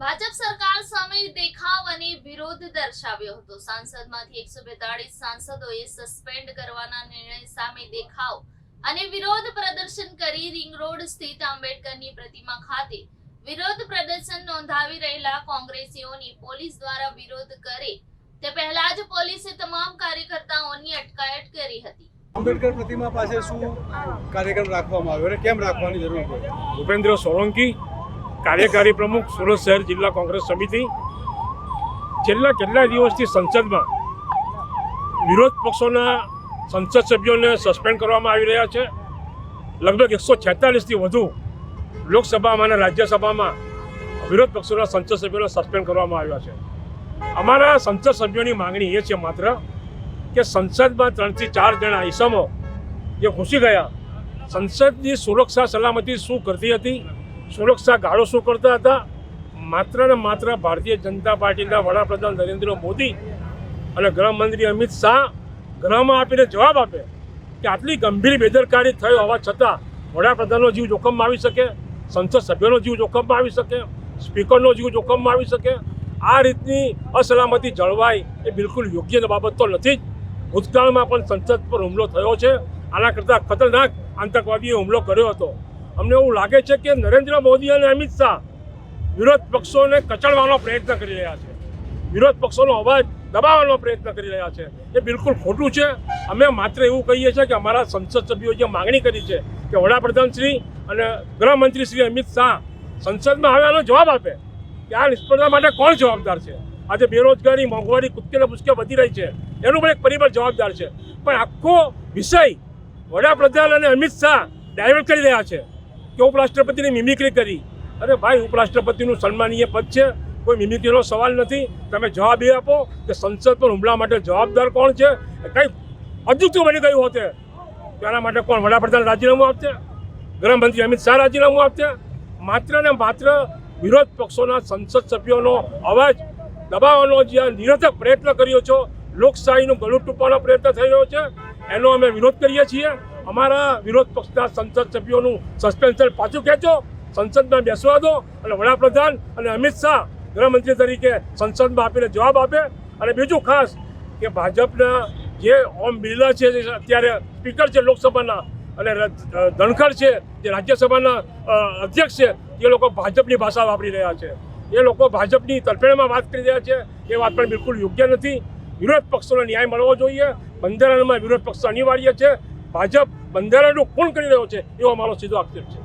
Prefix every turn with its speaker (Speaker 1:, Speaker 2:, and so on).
Speaker 1: ભાજપ સરકાર સામે દેખાવ અને વિરોધ દર્શાવ્યો હતો. સાંસદમાંથી એકસો બેતાળીસ સાંસદોએ સસ્પેન્ડ કરવાના નિર્ણય સામે દેખાવ અને વિરોધ પ્રદર્શન કરી રિંગ રોડ સ્થિત આંબેડકરની પ્રતિમા ખાતે વિરોધ પ્રદર્શન નોંધાવી રહેલા કોંગ્રેસીઓની પોલીસ દ્વારા વિરોધ કરે તે પહેલા જ પોલીસે તમામ કાર્યકર્તાઓની અટકાયત કરી હતી.
Speaker 2: આંબેડકર પ્રતિમા પાસે શું કાર્યક્રમ રાખવામાં આવ્યો અને કેમ રાખવાની જરૂર પડી
Speaker 3: ભૂપેન્દ્ર સોલંકી કાર્યકારી પ્રમુખ સુરત શહેર જિલ્લા કોંગ્રેસ સમિતિ. છેલ્લા કેટલા દિવસથી સંસદમાં વિરોધ પક્ષોના સંસદ સભ્યોને સસ્પેન્ડ કરવામાં આવી રહ્યા છે. લગભગ એકસો છેતાલીસથી વધુ લોકસભામાં અને રાજ્યસભામાં વિરોધ પક્ષોના સંસદ સભ્યોને સસ્પેન્ડ કરવામાં આવ્યા છે. અમારા સંસદ સભ્યોની માંગણી એ છે માત્ર કે સંસદમાં ત્રણથી ચાર જણા ઈસમો જે ઘૂસી ગયા, સંસદની સુરક્ષા સલામતી શું કરતી હતી સુરક્ષા ગાળો શું કરતા હતા? માત્ર ને માત્ર ભારતીય જનતા પાર્ટીના વડાપ્રધાન નરેન્દ્ર મોદી અને ગૃહમંત્રી અમિત શાહ ગૃહમાં આપીને જવાબ આપે કે આટલી ગંભીર બેદરકારી થઈ હોવા છતાં વડાપ્રધાનનો જીવ જોખમમાં આવી શકે, સંસદ સભ્યોનો જીવ જોખમમાં આવી શકે, સ્પીકરનો જીવ જોખમમાં આવી શકે. આ રીતની અસલામતી જળવાય એ બિલકુલ યોગ્ય બાબત તો નથી જ. ભૂતકાળમાં પણ સંસદ પર હુમલો થયો છે. આના કરતાં ખતરનાક આતંકવાદીએ હુમલો કર્યો હતો. અમને એવું લાગે છે કે નરેન્દ્ર મોદી અને અમિત શાહ વિરોધ પક્ષોને કચડવાનો પ્રયત્ન કરી રહ્યા છે. વિરોધ પક્ષોનો અવાજ દબાવવાનો પ્રયત્ન કરી રહ્યા છે. એ બિલકુલ ખોટું છે. અમે માત્ર એવું કહીએ છીએ કે અમારા સંસદ સભ્યોએ જે માગણી કરી છે કે વડાપ્રધાન શ્રી અને ગૃહમંત્રી શ્રી અમિત શાહ સંસદમાં હવે આનો જવાબ આપે, કે આ નિષ્ફળતા માટે કોણ જવાબદાર છે? આજે બેરોજગારી, મોંઘવારી કુદકે ને ભૂસકે વધી રહી છે. એનું પણ એક પરિબળ જવાબદાર છે. પણ આખો વિષય વડાપ્રધાન અને અમિત શાહ ડાયવર્ટ કરી રહ્યા છે. કે ઉપરાષ્ટ્રપતિની મિમિક્રી કરી. અરે ભાઈ, ઉપરાષ્ટ્રપતિનું સન્માનીય પદ છે. કોઈ મિમિક્રીનો સવાલ નથી. તમે જવાબ એ આપો કે સંસદ પર હુમલા માટે જવાબદાર કોણ છે? કંઈ અજુકતું બની ગયું હોતે તેના માટે કોણ વડાપ્રધાન રાજીનામું આપશે? ગૃહમંત્રી અમિત શાહ રાજીનામું આપશે? માત્ર ને માત્ર વિરોધ પક્ષોના સંસદ સભ્યોનો અવાજ દબાવવાનો જે નિરર્થક પ્રયત્ન કર્યો છો, લોકશાહીનું ગળું ટૂંપવાનો પ્રયત્ન થઈ રહ્યો છે, એનો અમે વિરોધ કરીએ છીએ. અમારા વિરોધ પક્ષના સંસદ સભ્યોનું સસ્પેન્શન પાછું ખેંચો, સંસદમાં બેસવા દો, અને વડાપ્રધાન અને અમિત શાહ ગૃહમંત્રી તરીકે સંસદમાં આપીને જવાબ આપે. અને બીજું ખાસ કે ભાજપના જે ઓમ બિરલા છે અત્યારે સ્પીકર છે લોકસભાના, અને ધણખર છે, જે રાજ્યસભાના અધ્યક્ષ છે, એ લોકો ભાજપની ભાષા વાપરી રહ્યા છે. એ લોકો ભાજપની તરફેણમાં વાત કરી રહ્યા છે. એ વાત પણ બિલકુલ યોગ્ય નથી. વિરોધ પક્ષોને ન્યાય મળવો જોઈએ. બંધારણમાં વિરોધ પક્ષ અનિવાર્ય છે. ભાજપ બંધારણનું ખૂન કરી રહ્યો છે એવો અમારો સીધો આક્ષેપ છે.